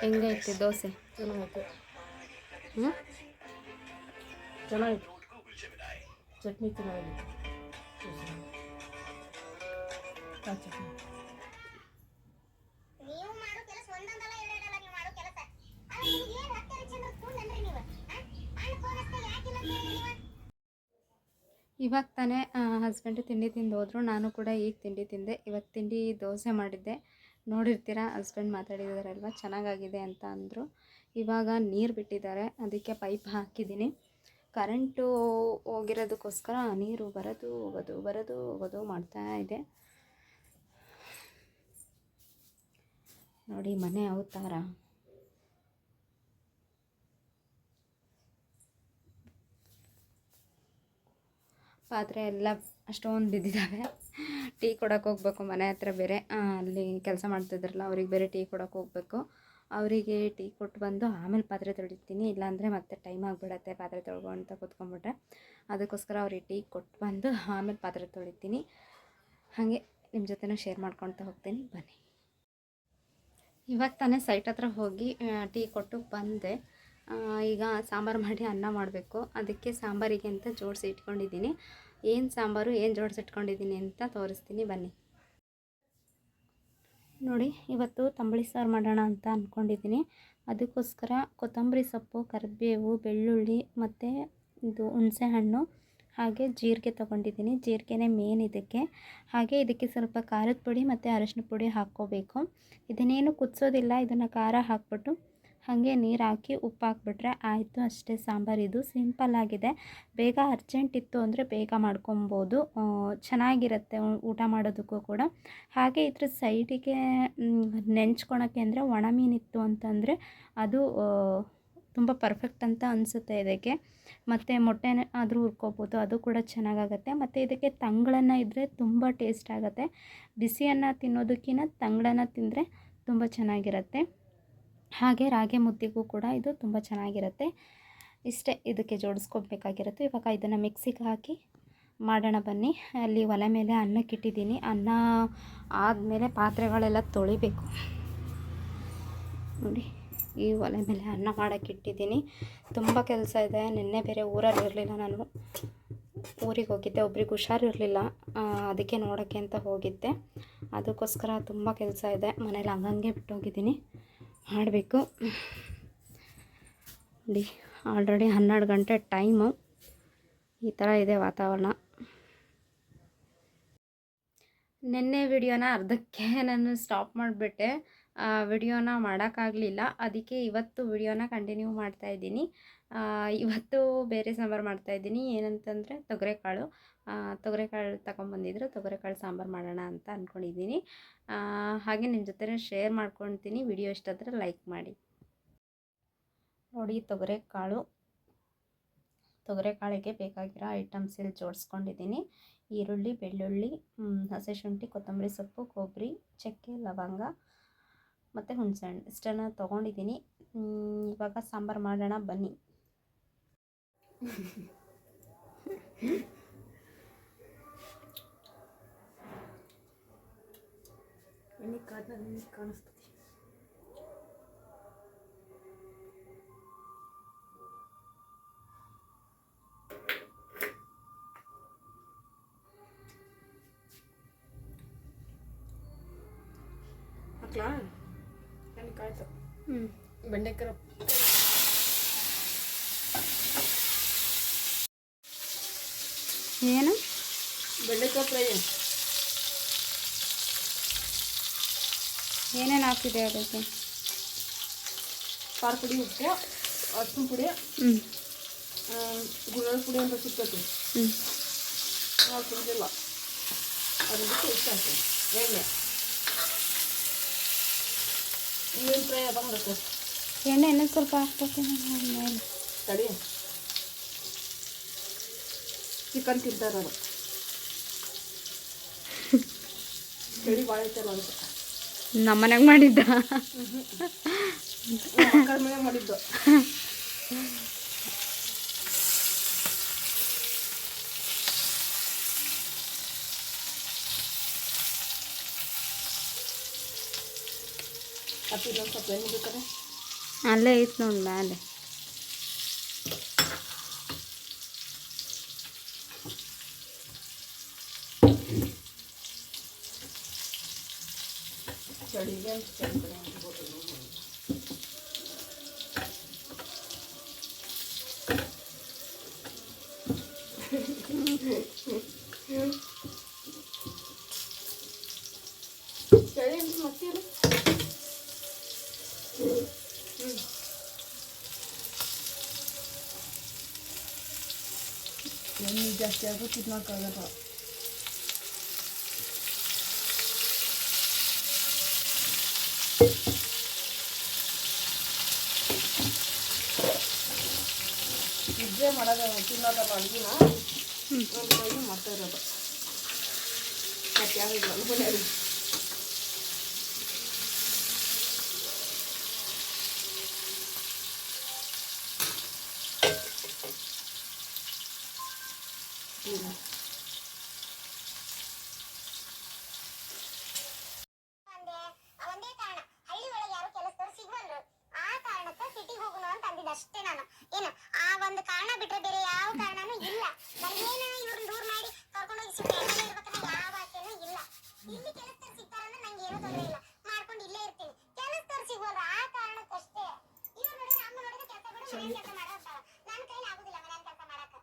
ಹೆಂಗೈತೆ ದೋಸೆ ಚೆನ್ನಾಗೈತೆ ಹ್ಞೂ ಚೆನ್ನಾಗೈತೆ ಚಟ್ನಿ ಚೆನ್ನಾಗಿದೆ ಚಟ್ನಿ ನೀವು ಮಾಡೋ ಕೆಲಸ ಒಂದೊಂದಲ್ಲ ಎರಡೆರಡಲ್ಲ ನೀವು ಮಾಡೋ ಕೆಲಸ ಅಲ್ಲ ನಿಮ್ಗೆ ಏನು ಹೊಟ್ಟೆ ಚಂದ್ರ ಕೂಡಲ್ರಿ ನೀವು ಅಣ್ಣ ಫೋನ್ ಹಚ್ತಾ ಯಾಕಿಲ್ಲ ಅಂತ ಹೇಳಿ ನೀವು ಇವಾಗ ತಾನೇ ಹಸ್ಬೆಂಡ್ ತಿಂಡಿ ತಿಂದು ಹೋದರು ನಾನು ಕೂಡ ಈಗ ತಿಂಡಿ ತಿಂದೆ. ಇವತ್ತು ತಿಂಡಿ ದೋಸೆ ಮಾಡಿದ್ದೆ. ನೋಡಿರ್ತೀರ? ಹಸ್ಬೆಂಡ್ ಮಾತಾಡಿದಾರಲ್ವ? ಚೆನ್ನಾಗಾಗಿದೆ ಅಂತ ಅಂದರು. ಇವಾಗ ನೀರು ಬಿಟ್ಟಿದ್ದಾರೆ. ಅದಕ್ಕೆ ಪೈಪ್ ಹಾಕಿದ್ದೀನಿ. ಕರೆಂಟು ಹೋಗಿರೋದಕ್ಕೋಸ್ಕರ ನೀರು ಬರೋದು, ಹೋಗೋದು ಬರೋದು, ಹೋಗೋದು ಮಾಡ್ತಾ ಇದೆ. ನೋಡಿ, ಮನೆ ಅವತಾರ. ಪಾತ್ರೆ ಎಲ್ಲ ಅಷ್ಟೊಂದು ಬಿದ್ದಿದ್ದಾವೆ ಟೀ ಕೊಡೋಕೆ ಹೋಗ್ಬೇಕು, ಮನೆ ಹತ್ರ ಬೇರೆ ಅಲ್ಲಿ ಕೆಲಸ ಮಾಡ್ತಿದ್ರಲ್ಲ, ಅವ್ರಿಗೆ ಬೇರೆ ಟೀ ಕೊಡೋಕೆ ಹೋಗ್ಬೇಕು. ಅವರಿಗೆ ಟೀ ಕೊಟ್ಟು ಬಂದು ಆಮೇಲೆ ಪಾತ್ರೆ ತೊಳಿತೀನಿ, ಇಲ್ಲಾಂದರೆ ಮತ್ತೆ ಟೈಮ್ ಆಗಿಬಿಡತ್ತೆ ಪಾತ್ರೆ ತೊಳ್ಕೊ ಅಂತ ಕೂತ್ಕೊಂಡ್ಬಿಟ್ರೆ. ಅದಕ್ಕೋಸ್ಕರ ಅವ್ರಿಗೆ ಟೀ ಕೊಟ್ಟು ಬಂದು ಆಮೇಲೆ ಪಾತ್ರೆ ತೊಳಿತೀನಿ. ಹಾಗೆ ನಿಮ್ಮ ಜೊತೆನೂ ಶೇರ್ ಮಾಡ್ಕೊಳ್ತಾ ಹೋಗ್ತೀನಿ, ಬನ್ನಿ. ಇವಾಗ ತಾನೇ ಸೈಟ್ ಹತ್ರ ಹೋಗಿ ಟೀ ಕೊಟ್ಟು ಬಂದೆ. ಈಗ ಸಾಂಬಾರು ಮಾಡಿ ಅನ್ನ ಮಾಡಬೇಕು. ಅದಕ್ಕೆ ಸಾಂಬಾರಿಗೆ ಅಂತ ಜೋಡಿಸಿ ಇಟ್ಕೊಂಡಿದ್ದೀನಿ. ಏನು ಸಾಂಬಾರು, ಏನು ಜೋಡಿಸಿಟ್ಕೊಂಡಿದ್ದೀನಿ ಅಂತ ತೋರಿಸ್ತೀನಿ, ಬನ್ನಿ. ನೋಡಿ, ಇವತ್ತು ತಂಬಳಿ ಸಾರು ಮಾಡೋಣ ಅಂತ ಅಂದ್ಕೊಂಡಿದ್ದೀನಿ ಅದಕ್ಕೋಸ್ಕರ ಕೊತ್ತಂಬರಿ ಸೊಪ್ಪು, ಕರಿಬೇವು, ಬೆಳ್ಳುಳ್ಳಿ ಮತ್ತು ಇದು ಹುಣಸೆಹಣ್ಣು ಹಾಗೆ ಜೀರಿಗೆ ತೊಗೊಂಡಿದ್ದೀನಿ ಜೀರಿಗೆನೇ ಮೇನ್ ಇದಕ್ಕೆ. ಹಾಗೆ ಇದಕ್ಕೆ ಸ್ವಲ್ಪ ಖಾರದ ಪುಡಿ ಮತ್ತು ಅರಶಿನ ಪುಡಿ ಹಾಕ್ಕೋಬೇಕು. ಇದನ್ನೇನು ಕುದಿಸೋದಿಲ್ಲ, ಇದನ್ನು ಖಾರ ಹಾಕ್ಬಿಟ್ಟು ಹಾಗೆ ನೀರು ಹಾಕಿ ಉಪ್ಪು ಹಾಕ್ಬಿಟ್ರೆ ಆಯಿತು, ಅಷ್ಟೇ ಸಾಂಬಾರು. ಇದು ಸಿಂಪಲ್ ಆಗಿದೆ. ಬೇಗ ಅರ್ಜೆಂಟ್ ಇತ್ತು ಅಂದರೆ ಬೇಗ ಮಾಡ್ಕೊಬೋದು. ಚೆನ್ನಾಗಿರುತ್ತೆ ಊಟ ಮಾಡೋದಕ್ಕೂ ಕೂಡ. ಹಾಗೆ ಇದ್ರ ಸೈಡಿಗೆ ನೆಂಚ್ಕೊಳಕ್ಕೆ ಅಂದರೆ ಒಣ ಮೀನಿತ್ತು ಅಂತಂದರೆ ಅದು ತುಂಬ ಪರ್ಫೆಕ್ಟ್ ಅಂತ ಅನಿಸುತ್ತೆ ಇದಕ್ಕೆ. ಮತ್ತು ಮೊಟ್ಟೆ ಆದರೂ ಹುರ್ಕೋಬೋದು, ಅದು ಕೂಡ ಚೆನ್ನಾಗಾಗತ್ತೆ. ಮತ್ತು ಇದಕ್ಕೆ ತಂಗಳನ್ನು ಇದ್ದರೆ ತುಂಬ ಟೇಸ್ಟ್ ಆಗುತ್ತೆ. ಬಿಸಿಯನ್ನು ತಿನ್ನೋದಕ್ಕಿಂತ ತಂಗಳನ್ನು ತಿಂದರೆ ತುಂಬ ಚೆನ್ನಾಗಿರುತ್ತೆ. ಹಾಗೆ ರಾಗಿ ಮುದ್ದೆಗೂ ಕೂಡ ಇದು ತುಂಬ ಚೆನ್ನಾಗಿರುತ್ತೆ. ಇಷ್ಟೇ ಇದಕ್ಕೆ ಜೋಡಿಸ್ಕೊಬೇಕಾಗಿರುತ್ತೆ. ಇವಾಗ ಇದನ್ನು ಮಿಕ್ಸಿಗೆ ಹಾಕಿ ಮಾಡೋಣ ಬನ್ನಿ. ಅಲ್ಲಿ ಒಲೆ ಮೇಲೆ ಅನ್ನಕ್ಕಿಟ್ಟಿದ್ದೀನಿ ಅನ್ನ ಆದಮೇಲೆ ಪಾತ್ರೆಗಳೆಲ್ಲ ತೊಳಿಬೇಕು. ನೋಡಿ, ಈ ಒಲೆ ಮೇಲೆ ಅನ್ನ ಮಾಡೋಕ್ಕೆ ಇಟ್ಟಿದ್ದೀನಿ. ತುಂಬ ಕೆಲಸ ಇದೆ. ನಿನ್ನೆ ಬೇರೆ ಊರಲ್ಲಿ ಇರಲಿಲ್ಲ ನಾನು. ಊರಿಗೆ ಹೋಗಿದ್ದೆ. ಒಬ್ರಿಗೆ ಹುಷಾರಿರಲಿಲ್ಲ. ಅದಕ್ಕೆ ನೋಡೋಕ್ಕೆ ಅಂತ ಹೋಗಿದ್ದೆ. ಅದಕ್ಕೋಸ್ಕರ ತುಂಬ ಕೆಲಸ ಇದೆ. ಮನೇಲಿ ಹಂಗಂಗೆ ಬಿಟ್ಟೋಗಿದ್ದೀನಿ. ಮಾಡಬೇಕು ನೋಡಿ ಆಲ್ರೆಡಿ ಹನ್ನೆರಡು ಗಂಟೆ ಟೈಮು. ಈ ಥರ ಇದೆ ವಾತಾವರಣ. ನಿನ್ನೆ ವಿಡಿಯೋನ ಅರ್ಧಕ್ಕೆ ನಾನು ಸ್ಟಾಪ್ ಮಾಡಿಬಿಟ್ಟೆ. ವಿಡಿಯೋನ ಮಾಡೋಕ್ಕಾಗಲಿಲ್ಲ. ಅದಕ್ಕೆ ಇವತ್ತು ವಿಡಿಯೋನ ಕಂಟಿನ್ಯೂ ಮಾಡ್ತಾ ಇದ್ದೀನಿ. ಆ, ಇವತ್ತು ಬೇರೆ ಸಾಂಬಾರು ಮಾಡ್ತಾ ಇದ್ದೀನಿ. ಏನಂತಂದರೆ ತೊಗರೆಕಾಳು. ತೊಗರೆ ತೊಗರೆಕಾಳು ತಗೊಂಬಂದಿದ್ರು. ತೊಗರೆಕಾಳು ಸಾಂಬಾರು ಮಾಡೋಣ ಅಂತ ಅಂದ್ಕೊಂಡಿದ್ದೀನಿ ಹಾಗೆ ನಿಮ್ಮ ಜೊತೆ ಶೇರ್ ಮಾಡ್ಕೊತೀನಿ. ವಿಡಿಯೋ ಇಷ್ಟ ಆದರೆ ಲೈಕ್ ಮಾಡಿ. ನೋಡಿ ತೊಗರೆಕಾಳು. ತೊಗರೆಕಾಳಿಗೆ ಬೇಕಾಗಿರೋ ಐಟಮ್ಸ್ ಇಲ್ಲಿ ಜೋಡಿಸ್ಕೊಂಡಿದ್ದೀನಿ. ಈರುಳ್ಳಿ, ಬೆಳ್ಳುಳ್ಳಿ ಹಸಿ ಶುಂಠಿ, ಕೊತ್ತಂಬರಿ ಸೊಪ್ಪು, ಕೊಬ್ಬರಿ, ಚಕ್ಕೆ, ಲವಂಗ ಮತ್ತು ಹುಣಸೆಹಣ್ಣು. ಇಷ್ಟನ್ನು ತೊಗೊಂಡಿದ್ದೀನಿ. ಇವಾಗ ಸಾಂಬಾರು ಮಾಡೋಣ ಬನ್ನಿ. ಎಣ್ಣೆ ಕಾದ್ನ ನಿಮ್ಗೆ ಕಾಣಿಸ್ತದೆ ಹಾಕ್ಲಾ ಎಣ್ಣೆ ಕಾಯ್ತು ಹ್ಞೂ ಬೆಂಡೆಕಾಯಿ ಏನು? ಬೆಂಡೆಕಾಯಿ ಫ್ರೈ. ಏನೇನು ಹಾಕಿದೆ ಅದಕ್ಕೆ? ಖಾರ ಪುಡಿ ಉಪ್ಪು ಅರ್ಶಿನ ಪುಡಿ ಹ್ಞೂ ಗುಲಾಬಿ ಪುಡಿ ಅಂತ ಸಿಗ್ತೈತಿ ಹ್ಞೂ ನಾವು ಕುಡಿದಿಲ್ಲ ಅದಕ್ಕೆ ಇಷ್ಟ ಆಯ್ತು ಎಣ್ಣೆ. ಏನು ಫ್ರೈ ತಗೊಂಡ್ಬೇಕು ಎಣ್ಣೆ ಇನ್ನೊಂದು ಸ್ವಲ್ಪ ಹಾಕ್ಬೇಕು. ತಡಿ. ಚಿಕನ್ ತಿಂತಾರೆ ಅವರು. ಚಳಿ ಭಾಳ ಐತಲ್ಲ ಅಂತ ನಮ್ಮ ಮನೆಗೆ ಮಾಡಿದ್ದ? ಮಕ್ಕಳ ಮೇಲೆ ಮಾಡಿದ್ದು. ಇನ್ನೊಂದು ಸ್ವಲ್ಪ ಎಣ್ಣೆ ಬೇಕಾರೆ ಅಲ್ಲೇ ಐತೆ ನೋಡಿ ಮ್ಯಾಲೆ. ಚಳಿಗೆ ಅಂತ ಚಂದ ಅನ್ಬೋದು. ಚಳಿ ಅಂತ ಮತ್ತೇನು ಎಣ್ಣೆ ಜಾಸ್ತಿ ಇದ್ದೇ ಮಾಡೋದ ತಿನ್ನೋದಲ್ಲ ಅಡುಗೆನ ಒಂದು ಕೈಗೆ ಮಾಡ್ತಾ ಇರೋದು ಮತ್ತೆ ಯಾವ ಇಲ್ಲ ಮನೆಯಲ್ಲಿ ಇಲ್ಲ ಒಂದೇ ಕಾರಣ ಬಿಟ್ರೆ ಬೇರೆ ಯಾವ ಕಾರಣನೂ ಇಲ್ಲ. ನನಗೇನು ಇವ್ರನ್ನ ದೂರ ಮಾಡಿ ಕರ್ಕೊಂಡೋಗಿ ಸುಮ್ಮನೆ ಎಲ್ಲೇ ಇರ್ಬೇಕನ್ನೋ ಯಾವ ಆಸೆನೂ ಇಲ್ಲ. ಇಲ್ಲಿ ಕೆಲಸದವ್ರು ಸಿಗ್ತಾರಂದ್ರೆ ನಂಗೆ ಏನೂ ತೊಂದರೆ ಇಲ್ಲ. ಮಾಡ್ಕೊಂಡು ಇಲ್ಲೇ ಇರ್ತೀನಿ. ಕೆಲಸದವ್ರು ಸಿಗೋಲ್ಲ ಆ ಕಾರಣಕ್ಕಷ್ಟೇ. ಇವ್ರು ನೋಡಿದ್ರೆ ಅಮ್ಮ ನೋಡಿದ್ರೆ ಕೆಲಸ ಬಿಡು ಕೆಲಸ ಮಾಡೋ ನನ್ನ ಕೈಲಿ ಆಗುದಿಲ್ಲ ಮನೆ ಕೆಲಸ ಮಾಡಕ್ಕೆ.